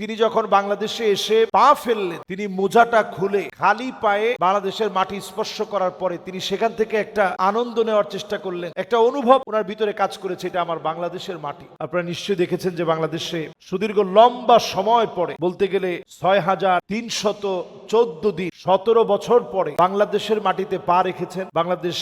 তিনি যখন বাংলাদেশে এসে পা ফেললেন, তিনি মোজাটা খুলে খালি পায়ে বাংলাদেশের মাটি স্পর্শ করার পরে তিনি সেখান থেকে একটা আনন্দ নেওয়ার চেষ্টা করলেন, একটা অনুভব ওনার ভিতরে কাজ করেছে, এটা আমার বাংলাদেশের মাটি। আপনারা নিশ্চয়ই দেখেছেন যে বাংলাদেশে সুদীর্ঘ লম্বা সময় পরে, বলতে গেলে ছয় হাজার তিনশত চোদ্দ দিন, সতেরো বছর পরে বাংলাদেশের মাটিতে পা রেখেছেন, বাংলাদেশ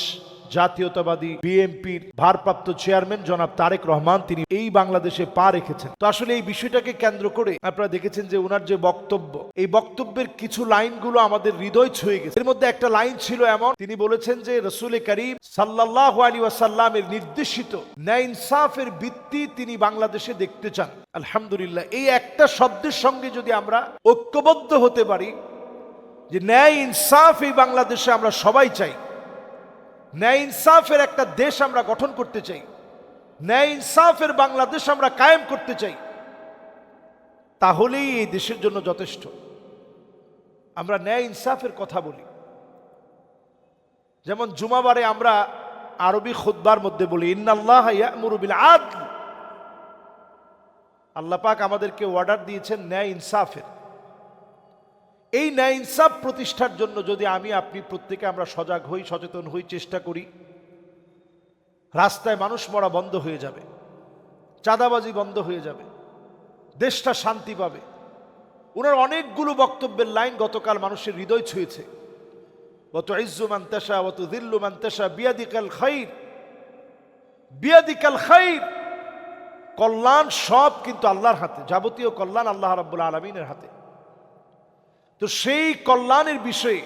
জাতীয়তাবাদী বিএনপির ভারপ্রাপ্ত চেয়ারম্যান জনাব তারেক রহমান তিনি এই বাংলাদেশে পা রেখেছেন। তো আসলে এই বিষয়টাকে কেন্দ্র করে আপনারা দেখেছেন যে ওনার যে বক্তব্য, এই বক্তব্যের কিছু লাইনগুলো আমাদের হৃদয় ছুঁয়ে গেছে। এর মধ্যে একটা লাইন ছিল এমন, তিনি বলেছেন যে রসুল করিম সাল্লাহ আলী ওয়াসাল্লামের নির্দেশিত ন্যায় ইনসাফের ভিত্তি তিনি বাংলাদেশে দেখতে চান। আলহামদুলিল্লাহ, এই একটা শব্দের সঙ্গে যদি আমরা ঐক্যবদ্ধ হতে পারি যে ন্যায় ইনসাফ এই বাংলাদেশে আমরা সবাই চাই ন্যায় ইনসাফের একটা দেশ আমরা গঠন করতে চাই। ন্যায় ইনসাফের বাংলাদেশ আমরা কায়েম করতে চাই। তাহলেই এই দেশের জন্য যথেষ্ট। আমরা ন্যায় ইনসাফের কথা বলি। যেমন জুমাবারে আমরা আরবি খুদ্বার মধ্যে বলি, ইন্নাল্লাহ ইয়ামুরু বিল আদল। আল্লাহ পাক আমাদেরকে অর্ডার দিয়েছেন ন্যায় ইনসাফের। এই ন্যায় প্রতিষ্ঠার জন্য যদি আমি, আপনি প্রত্যেকে আমরা সজাগ হই, সচেতন হই, চেষ্টা করি, রাস্তায় মানুষ মরা বন্ধ হয়ে যাবে, চাঁদাবাজি বন্ধ হয়ে যাবে, দেশটা শান্তি পাবে। ওনার অনেকগুলো বক্তব্যের লাইন গতকাল মানুষের হৃদয় ছুঁয়েছে। অত ইজ্জু মান্তাসা অত দিল্লু মান্তাসা বিয়াদিকাল খাইর বিয়াদিকাল খাইর। কল্যাণ সব কিন্তু আল্লাহর হাতে, যাবতীয় কল্যাণ আল্লাহ রাব্বুল আলমিনের হাতে। তো সেই কল্যাণের বিষয়ে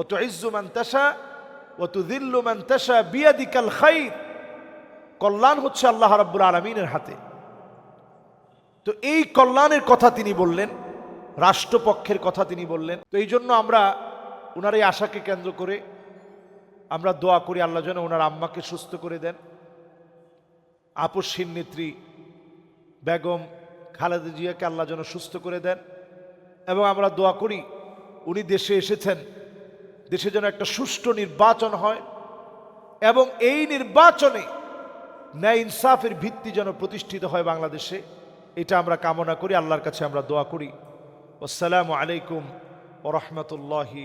অত ইজ্জু মান্তাসা অত দিল্লু মান্তাসা বিয়াদিকাল খাইর কল্যাণ হচ্ছে আল্লাহ রাব্বুল আলমিনের হাতে। তো এই কল্যাণের কথা তিনি বললেন, রাষ্ট্রপক্ষের কথা তিনি বললেন। তো এই জন্য আমরা ওনার এই আশাকে কেন্দ্র করে আমরা দোয়া করি আল্লাহ যেন ওনার আম্মাকে সুস্থ করে দেন। আপসহীন নেত্রী বেগম খালেদা জিয়াকে আল্লাহ যেন সুস্থ করে দেন। এবং আমরা দোয়া করি উনি দেশে এসেছেন। দেশে যেন একটা সুষ্ঠু নির্বাচন হয় এবং এই নির্বাচনে ন্যায় ইনসাফের ভিত্তি যেন প্রতিষ্ঠিত হয় বাংলাদেশে, এটা আমরা কামনা করি। আল্লাহর কাছে আমরা দোয়া করি। আসসালামু আলাইকুম ও রহমতুল্লাহি